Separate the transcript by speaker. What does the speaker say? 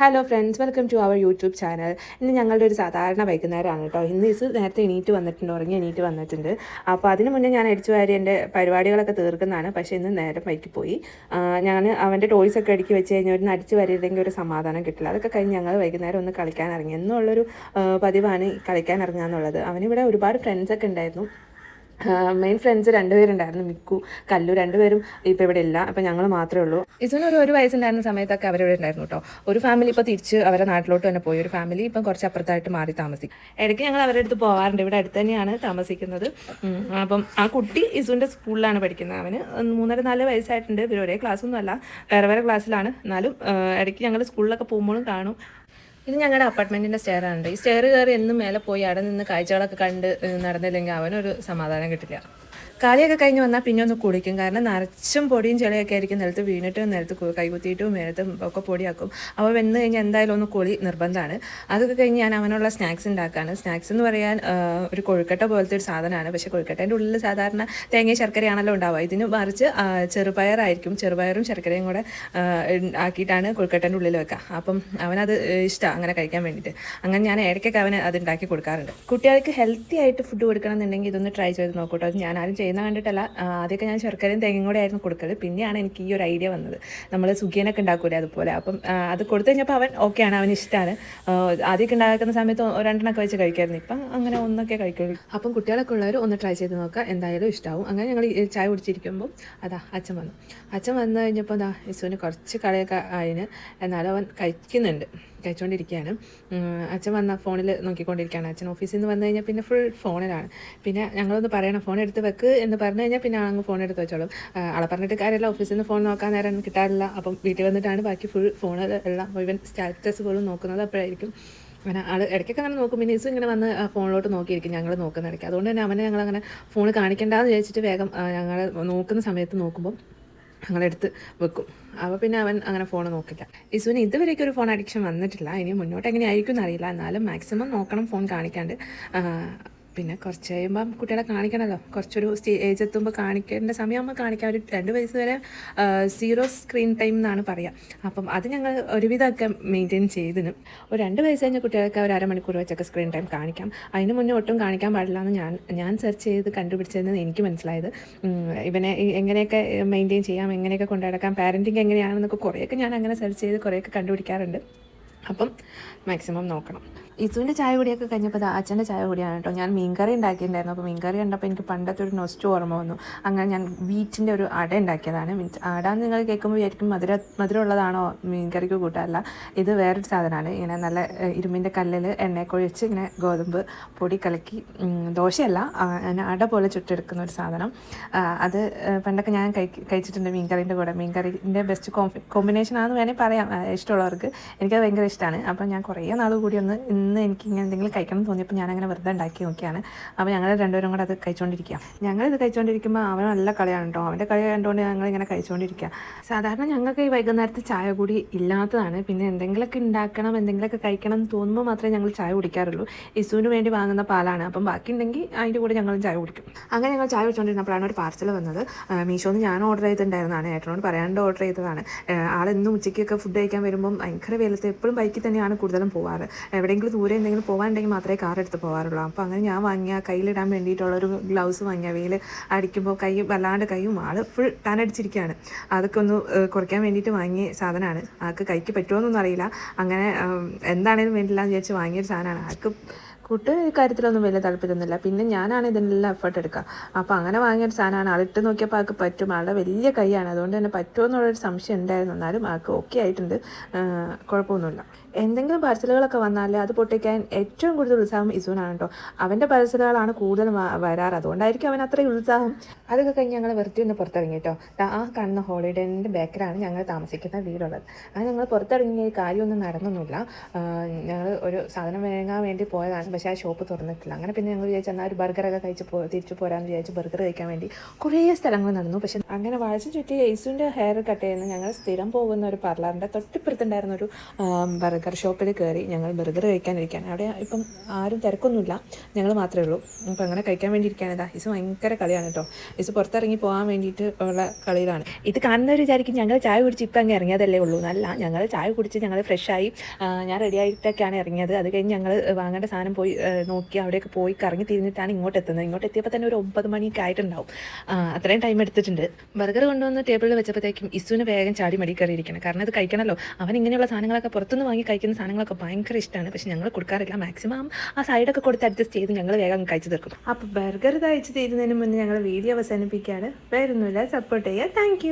Speaker 1: Hello friends welcome to our YouTube channel ഇന്ന് ഞങ്ങളുടെ ഒരു സാധാരണ വൈകുന്നേരമാണ് കേട്ടോ. ഇന്ന് ഇസ് നേരത്തെ എണീറ്റ് വന്നിട്ടുണ്ട് ഉറങ്ങി എണീറ്റ് വന്നിട്ടുണ്ട്. അപ്പോൾ അതിന് മുന്നേ ഞാൻ അടിച്ചു വാരി എന്റെ പരിപാടികളൊക്കെ തീർക്കുന്നതാണ്. പക്ഷേ ഇന്ന് നേരം വൈകി പോയി. ഞാൻ അവന്റെ ടോയ്സ് ഒക്കെ അടുക്കി വെച്ച് കഴിഞ്ഞാൽ ഒരു അടിച്ചു വരിയില്ലെങ്കിൽ ഒരു സമാധാനം കിട്ടില്ല. അതൊക്കെ കഴിഞ്ഞ് ഞങ്ങൾ വൈകുന്നേരം ഒന്ന് കളിക്കാൻ ഇറങ്ങി. എന്നുള്ളൊരു പതിവാണ് കളിക്കാൻ ഇറങ്ങുക എന്നുള്ളത്. അവനിവിടെ ഒരുപാട് ഫ്രണ്ട്സൊക്കെ ഉണ്ടായിരുന്നു. മെയിൻ ഫ്രണ്ട്സ് രണ്ടുപേരുണ്ടായിരുന്നു മിക്കു കല്ലു രണ്ടുപേരും ഇപ്പോൾ ഇവിടെ ഇല്ല അപ്പം ഞങ്ങൾ മാത്രമേ ഉള്ളൂ. ഇതിന് ഒരു ഒരു വയസ്സുണ്ടായിരുന്ന സമയത്തൊക്കെ അവരിവിടെ ഉണ്ടായിരുന്നു കേട്ടോ. ഒരു ഫാമിലി ഇപ്പോൾ തിരിച്ച് അവരെ നാട്ടിലോട്ട് തന്നെ പോയി. ഒരു ഫാമിലി ഇപ്പം കുറച്ച് അപ്പുറത്തായിട്ട് മാറി താമസിക്കും. ഇടയ്ക്ക് ഞങ്ങൾ അവരുടെ അടുത്ത് പോകാറുണ്ട് ഇവിടെ അടുത്ത് തന്നെയാണ് താമസിക്കുന്നത്. അപ്പം ആ കുട്ടി ഇസുവിന്റെ സ്കൂളിലാണ് പഠിക്കുന്നത്. അവന് മൂന്നര നാല് വയസ്സായിട്ടുണ്ട്. ഇവർ ഒരേ ക്ലാസ്സൊന്നും അല്ല വേറെ വേറെ ക്ലാസ്സിലാണ് എന്നാലും ഇടയ്ക്ക് ഞങ്ങൾ സ്കൂളിലൊക്കെ പോകുമ്പോഴും കാണും. ഇത് ഞങ്ങളുടെ അപ്പാർട്ട്മെന്റിന്റെ സ്റ്റെയർ ആണ് ഈ സ്റ്റെയർ കയറി എന്നും മേലെ പോയി അവിടെ നിന്ന് കാഴ്ചകളൊക്കെ കണ്ട് നടന്നില്ലെങ്കിൽ അവനൊരു സമാധാനം കിട്ടില്ല. കളിയൊക്കെ കഴിഞ്ഞ് വന്നാൽ പിന്നെ ഒന്ന് കുളിക്കും. കാരണം നിറച്ചും പൊടിയും ചെളിയൊക്കെ ആയിരിക്കും. നിലത്ത് വീണിട്ട് നിലത്ത് കൈകുത്തിയിട്ടും മേലത്തും ഒക്കെ പൊടിയാക്കും. അപ്പോൾ വെന്ന് കഴിഞ്ഞാൽ എന്തായാലും ഒന്ന് കുളി നിർബന്ധമാണ്. അതൊക്കെ കഴിഞ്ഞ് ഞാൻ അവനുള്ള സ്നാക്സ് ഉണ്ടാക്കാണ്. സ്നാക്സ് എന്ന് പറയാൻ ഒരു കൊഴുക്കട്ട പോലത്തെ ഒരു സാധനമാണ്. പക്ഷേ കൊഴുക്കട്ടേന്റെ ഉള്ളിൽ സാധാരണ തേങ്ങ ശർക്കരയാണല്ലോ ഉണ്ടാവുക. ഇതിന് മറിച്ച് ചെറുപയറായിരിക്കും. ചെറുപയറും ശർക്കരയും കൂടെ ആക്കിയിട്ടാണ് കൊഴുക്കട്ടേന്റെ ഉള്ളിൽ വെക്കുക. അപ്പം അവനത് ഇഷ്ടമാണ് അങ്ങനെ കഴിക്കാൻ വേണ്ടിയിട്ട്. അങ്ങനെ ഞാൻ ഇടയ്ക്കൊക്കെ അവന് അത് ഉണ്ടാക്കി കൊടുക്കാറുണ്ട്. കുട്ടികൾക്ക് ഹെൽത്തി ആയിട്ട് ഫുഡ് കൊടുക്കണം എന്നുണ്ടെങ്കിൽ ഇതൊന്ന് ട്രൈ ചെയ്ത് നോക്കൂട്ടോ. അത് ഞാൻ ആരും ചെയ്യുന്ന കണ്ടിട്ടല്ല. ആദ്യമൊക്കെ ഞാൻ ശർക്കരയും തേങ്ങയും കൂടെ ആയിരുന്നു കൊടുക്കൽ പിന്നെയാണ് എനിക്ക് ഈ ഒരു ഐഡിയ വന്നത്. നമ്മൾ സുഖിയനൊക്കെ ഉണ്ടാക്കൂലേ അതുപോലെ. അപ്പം അത് കൊടുത്തു കഴിഞ്ഞപ്പോൾ അവൻ ഓക്കെയാണ് അവൻ ഇഷ്ടമാണ് ആദ്യമൊക്കെ ഉണ്ടാക്കുന്ന സമയത്ത് രണ്ടെണ്ണമൊക്കെ വെച്ച് കഴിക്കായിരുന്നു. ഇപ്പം അങ്ങനെ ഒന്നൊക്കെ കഴിക്കുള്ളൂ. അപ്പം കുട്ടികളൊക്കെ ഉള്ളവർ ഒന്ന് ട്രൈ ചെയ്ത് നോക്കുക. എന്തായാലും ഇഷ്ടമാവും അങ്ങനെ ഞങ്ങൾ ചായ കുടിച്ചിരിക്കുമ്പോൾ അതാ അച്ഛൻ വന്നു. അച്ഛൻ വന്നു കഴിഞ്ഞപ്പോൾ എന്താ യേശുവിന് കുറച്ച് കളിയൊക്കെ ആയിന്. എന്നാലും അവൻ കഴിക്കുന്നുണ്ട്. കഴിച്ചുകൊണ്ടിരിക്കുകയാണ് അച്ഛൻ വന്ന ഫോണിൽ നോക്കിക്കൊണ്ടിരിക്കുകയാണ്. അച്ഛൻ ഓഫീസിൽ നിന്ന് വന്നു കഴിഞ്ഞാൽ പിന്നെ ഫുൾ ഫോണിലാണ്. പിന്നെ ഞങ്ങളൊന്ന് പറയണം ഫോൺ എടുത്ത് വെക്ക് എന്ന് പറഞ്ഞു കഴിഞ്ഞാൽ പിന്നെ അങ്ങ് ഫോൺ എടുത്ത് വെച്ചോളും. അള പറഞ്ഞിട്ട് കാര്യമില്ല ഓഫീസിൽ നിന്ന് ഫോൺ നോക്കാൻ നേരം കിട്ടാറില്ല. അപ്പം വീട്ടിൽ വന്നിട്ടാണ് ബാക്കി ഫുൾ ഫോണിൽ ഉള്ള മുഴുവൻ സ്റ്റാറ്റസ് പോലും നോക്കുന്നത് അപ്പോഴായിരിക്കും. അങ്ങനെ ആൾ ഇടയ്ക്കൊക്കെ അങ്ങനെ നോക്കും. പിന്നെ ഇങ്ങനെ വന്ന് ഫോണിലോട്ട് നോക്കിയിരിക്കും. ഞങ്ങൾ നോക്കുന്ന ഇടയ്ക്ക്. അതുകൊണ്ട് തന്നെ അവനെ ഞങ്ങളങ്ങനെ ഫോൺ കാണിക്കേണ്ടെന്ന് വിചാരിച്ചിട്ട് വേഗം ഞങ്ങൾ നോക്കുന്ന സമയത്ത് നോക്കുമ്പോൾ ഞങ്ങളെടുത്ത് വെക്കും. അപ്പോൾ പിന്നെ അവൻ അങ്ങനെ ഫോൺ നോക്കില്ല. ഇസുവിന് ഇതുവരെയൊക്കെ ഒരു ഫോൺ അഡിക്ഷൻ വന്നിട്ടില്ല. ഇനി മുന്നോട്ട് എങ്ങനെ ആയിരിക്കും എന്നറിയില്ല എന്നാലും മാക്സിമം നോക്കണം ഫോൺ കാണിക്കാണ്ട്. പിന്നെ കുറച്ച് കഴിയുമ്പം കുട്ടികളെ കാണിക്കണമല്ലോ കുറച്ചൊരു സ്റ്റേ ഏജ് എത്തുമ്പോൾ കാണിക്കേണ്ട സമയമാകുമ്പോൾ കാണിക്കാം. ഒരു രണ്ട് വയസ്സ് വരെ സീറോ സ്ക്രീൻ ടൈം എന്നാണ് പറയുക അപ്പം അത് ഞങ്ങൾ ഒരുവിധമൊക്കെ മെയിന്റെയിൻ ചെയ്തിന് ഒരു രണ്ട് വയസ്സ് കഴിഞ്ഞ കുട്ടികൾക്ക് ഒരു അരമണിക്കൂർ വെച്ചൊക്കെ സ്ക്രീൻ ടൈം കാണിക്കാം. അതിന് മുന്നേ ഒട്ടും കാണിക്കാൻ പാടില്ല എന്ന് ഞാൻ ഞാൻ സെർച്ച് ചെയ്ത് കണ്ടുപിടിച്ചതെന്ന് എനിക്ക് മനസ്സിലായത്. ഇവനെ എങ്ങനെയൊക്കെ മെയിന്റെയിൻ ചെയ്യാം എങ്ങനെയൊക്കെ കൊണ്ടുനടക്കാം പാരന്റിങ് എങ്ങനെയാണെന്നൊക്കെ കുറേയൊക്കെ ഞാൻ അങ്ങനെ സെർച്ച് ചെയ്ത് കുറേയൊക്കെ കണ്ടുപിടിക്കാറുണ്ട്. അപ്പം മാക്സിമം നോക്കണം. ഇസുവിന്റെ ചായ കൂടിയൊക്കെ കഴിഞ്ഞപ്പോൾ അച്ഛന്റെ ചായ കൂടിയാണ് കേട്ടോ. ഞാൻ മീൻകറി ഉണ്ടാക്കിയിട്ടുണ്ടായിരുന്നു. അപ്പോൾ മീൻകറി കണ്ടപ്പോൾ എനിക്ക് പണ്ടത്തെ ഒരു നൊസ്റ്റ് ഓർമ്മ വന്നു. അങ്ങനെ ഞാൻ വീറ്റിന്റെ ഒരു അട ഉണ്ടാക്കിയതാണ്. മീൻസ് അട എന്ന് നിങ്ങൾ കേൾക്കുമ്പോൾ വിചാരിക്കും മധുര മധുരമുള്ളതാണോ മീൻകറിക്ക് കൂട്ടാറില്ല ഇത് വേറൊരു സാധനമാണ്. ഇങ്ങനെ നല്ല ഇരുമ്പിന്റെ കല്ലിൽ എണ്ണയൊക്കെ ഇങ്ങനെ ഗോതമ്പ് പൊടി കലക്കി ദോശയല്ല അട പോലെ ചുട്ടെടുക്കുന്ന ഒരു സാധനം. അത് പണ്ടൊക്കെ ഞാൻ കഴി- കഴിച്ചിട്ടുണ്ട് മീൻകറിന്റെ കൂടെ. മീൻകറിന്റെ ബെസ്റ്റ് കോമ്പിനേഷൻ ആണെന്ന് വേണമെങ്കിൽ പറയാം ഇഷ്ടമുള്ളവർക്ക്. എനിക്കത് ഭയങ്കര ഇഷ്ടമാണ് അപ്പോൾ ഞാൻ കുറേ നാൾ കൂടി ഒന്ന് ഇന്ന് എനിക്ക് ഇങ്ങനെ എന്തെങ്കിലും കഴിക്കണം എന്ന് തോന്നിയപ്പോൾ ഞാനങ്ങനെ വെറുതെ ഉണ്ടാക്കി നോക്കിയാണ്. അപ്പോൾ ഞങ്ങൾ രണ്ടുപേരും കൂടെ അത് കഴിച്ചുകൊണ്ടിരിക്കുക ഇത് കഴിച്ചുകൊണ്ടിരിക്കുമ്പോൾ അവൻ നല്ല കളിയാണ് കേട്ടോ. അവന്റെ കളി കണ്ടുകൊണ്ട് ഞങ്ങൾ ഇങ്ങനെ കഴിച്ചുകൊണ്ടിരിക്കുക സാധാരണ ഞങ്ങൾക്ക് ഈ വൈകുന്നേരത്തെ ചായ കൂടി ഇല്ലാത്തതാണ്. പിന്നെ എന്തെങ്കിലുമൊക്കെ ഉണ്ടാക്കണം എന്തെങ്കിലുമൊക്കെ കഴിക്കണം എന്ന് തോന്നുമ്പോൾ മാത്രമേ ഞങ്ങൾ ചായ കുടിക്കാറുള്ളൂ. ഇസുവിന് വേണ്ടി വാങ്ങുന്ന പാലാണ്. അപ്പം ബാക്കി ഉണ്ടെങ്കിൽ അതിന്റെ കൂടെ ഞങ്ങൾ ചായ കുടിക്കും. അങ്ങനെ ഞങ്ങൾ ചായ കുടിച്ചുകൊണ്ടിരുന്നപ്പോഴാണ് ഒരു പാർസൽ വന്നത്. മീഷോന്ന് ഞാൻ ഓർഡർ ചെയ്തിട്ടുണ്ടായിരുന്നതാണ് ഏട്ടനോട് പറയാണ്ട് ഓർഡർ ചെയ്തതാണ്. ആളെന്നും ഉച്ചയ്ക്കൊക്കെ ഫുഡ് കഴിക്കാൻ വരുമ്പം ഭയങ്കര വെയിലത്ത് എപ്പോഴും ബൈക്കിൽ തന്നെയാണ് കൂടുതലും പോവാറ്. എവിടെയെങ്കിലും ദൂരെ എന്തെങ്കിലും പോകാനുണ്ടെങ്കിൽ മാത്രമേ കാർ എടുത്ത് പോകാറുള്ളൂ. അപ്പോൾ അങ്ങനെ ഞാൻ വാങ്ങിയ കയ്യിലിടാൻ വേണ്ടിയിട്ടുള്ളൊരു ഗ്ലൗസ് വാങ്ങിയ വെയിൽ അടിക്കുമ്പോൾ കൈ വല്ലാണ്ട് കൈയും ആൾ ഫുൾ ടാൻ അടിച്ചിരിക്കുകയാണ്. അതൊക്കെ ഒന്ന് കുറയ്ക്കാൻ വേണ്ടിയിട്ട് വാങ്ങിയ സാധനമാണ്. ആൾക്ക് കൈക്ക് പറ്റുമോയെന്നൊന്നും അറിയില്ല. അങ്ങനെ എന്താണേലും വേണ്ടില്ല എന്ന് വിചാരിച്ച് വാങ്ങിയൊരു സാധനമാണ്. ആൾക്ക് കൂട്ട് ഈ കാര്യത്തിലൊന്നും വലിയ താല്പര്യമൊന്നുമില്ല. പിന്നെ ഞാനാണ് ഇതിനെല്ലാം എഫേർട്ട് എടുക്കുക. അപ്പോൾ അങ്ങനെ വാങ്ങിയൊരു സാധനമാണ്. ആളിട്ട് നോക്കിയപ്പോൾ ആൾക്ക് പറ്റും. ആളുടെ വലിയ കൈയാണ്. അതുകൊണ്ട് തന്നെ പറ്റുമോ എന്നുള്ളൊരു സംശയം ഉണ്ടായിരുന്നു. എന്നാലും ആൾക്ക് ഓക്കെ ആയിട്ടുണ്ട്. കുഴപ്പമൊന്നുമില്ല. എന്തെങ്കിലും പാർസലുകളൊക്കെ വന്നാൽ അത് പൊട്ടിക്കാൻ ഏറ്റവും കൂടുതൽ ഉത്സാഹം ഇസുവിനാണ് കേട്ടോ. അവന്റെ പാർസലുകളാണ് കൂടുതൽ വരാറ്. അതുകൊണ്ടായിരിക്കും അവൻ അത്രയും ഉത്സാഹം. അതൊക്കെ കഴിഞ്ഞ് ഞങ്ങൾ വെറുതെ ഒന്ന് പുറത്തിറങ്ങി കേട്ടോ. ആ കാണുന്ന ഹോളിഡേന്റെ ബാക്കിലാണ് ഞങ്ങൾ താമസിക്കുന്ന വീടുള്ളത്. അത് ഞങ്ങൾ പുറത്തിറങ്ങിയ കാര്യമൊന്നും നടന്നൊന്നുമില്ല. ഞങ്ങൾ ഒരു സാധനം വാങ്ങാൻ വേണ്ടി പോയതാണ്. പക്ഷേ ആ ഷോപ്പ് തുറന്നിട്ടില്ല. അങ്ങനെ പിന്നെ ഞങ്ങൾ വിചാരിച്ചു എന്നാൽ ഒരു ബർഗറൊക്കെ കഴിച്ച് പോ തിരിച്ചു പോരാന്ന് വിചാരിച്ച് ബർഗർ കഴിക്കാൻ വേണ്ടി കുറേ സ്ഥലങ്ങൾ നടന്നു. പക്ഷെ അങ്ങനെ വാഴ്ച ചുറ്റി യേസുവിന്റെ ഹെയർ കട്ട് ചെയ്യുന്ന ഞങ്ങൾ സ്ഥിരം പോകുന്ന ഒരു പാർലറിന്റെ തൊട്ടിപ്പുറത്തുണ്ടായിരുന്ന ഒരു ബർഗർ ഷോപ്പിൽ കയറി ഞങ്ങൾ ബർഗർ കഴിക്കാനിരിക്കാൻ അവിടെ ഇപ്പം ആരും തിരക്കൊന്നുമില്ല. ഞങ്ങൾ മാത്രമേ ഉള്ളൂ. അപ്പം അങ്ങനെ കഴിക്കാൻ വേണ്ടി ഇരിക്കുകയാണ് ഇതാ ഇസ് ഭയങ്കര കളിയാണ് കേട്ടോ ഇസ് പുറത്തിറങ്ങി പോകാൻ വേണ്ടിയിട്ട് ഉള്ള കളിയിലാണ് ഇത് കാണുന്നവർ വിചാരിക്കും ഞങ്ങൾ ചായ കുടിച്ച് ഇപ്പം അങ്ങ് ഇറങ്ങിയതല്ലേ ഉള്ളൂ. എന്നല്ല ഞങ്ങൾ ചായ കുടിച്ച് ഞങ്ങൾ ഫ്രഷായി ഞാൻ റെഡി ആയിട്ടൊക്കെയാണ് ഇറങ്ങിയത്. അത് കഴിഞ്ഞ് ഞങ്ങൾ വാങ്ങേണ്ട സാധനം പോയി നോക്കി അവിടെയൊക്കെ പോയി കറങ്ങി തിരിഞ്ഞിട്ടാണ് ഇങ്ങോട്ട് എത്തുന്നത്. ഇങ്ങോട്ട് എത്തിയപ്പോൾ തന്നെ ഒരു ഒമ്പത് മണിയൊക്കെ ആയിട്ടുണ്ടാവും. അത്രയും ടൈം എടുത്തിട്ടുണ്ട്. ബർഗർ കൊണ്ടുവന്ന് ടേബിളിൽ വെച്ചപ്പോഴത്തേക്കും ഇസുവിന് വേഗം ചാടി മടി കയറിയിരിക്കണം കാരണം ഇത് കഴിക്കണമല്ലോ അവൻ ഇങ്ങനെയുള്ള സാധനങ്ങളൊക്കെ പുറത്തുനിന്ന് വാങ്ങി കഴിക്കുന്ന സാധനങ്ങളൊക്കെ ഭയങ്കര ഇഷ്ടമാണ് പക്ഷെ ഞങ്ങൾ കൊടുക്കാറില്ല. മാക്സിമം ആ സൈഡൊക്കെ കൊടുത്ത് അഡ്ജസ്റ്റ് ചെയ്ത് ഞങ്ങൾ വേഗം കഴിച്ചു തീർക്കും. അപ്പോൾ ബർഗർ കഴിച്ച് തീരുന്നതിന് മുന്നേ ഞങ്ങൾ വീഡിയോ അവസാനിപ്പിക്കുകയാണ് വേറൊന്നുമില്ല. സപ്പോർട്ട് ചെയ്യുക താങ്ക്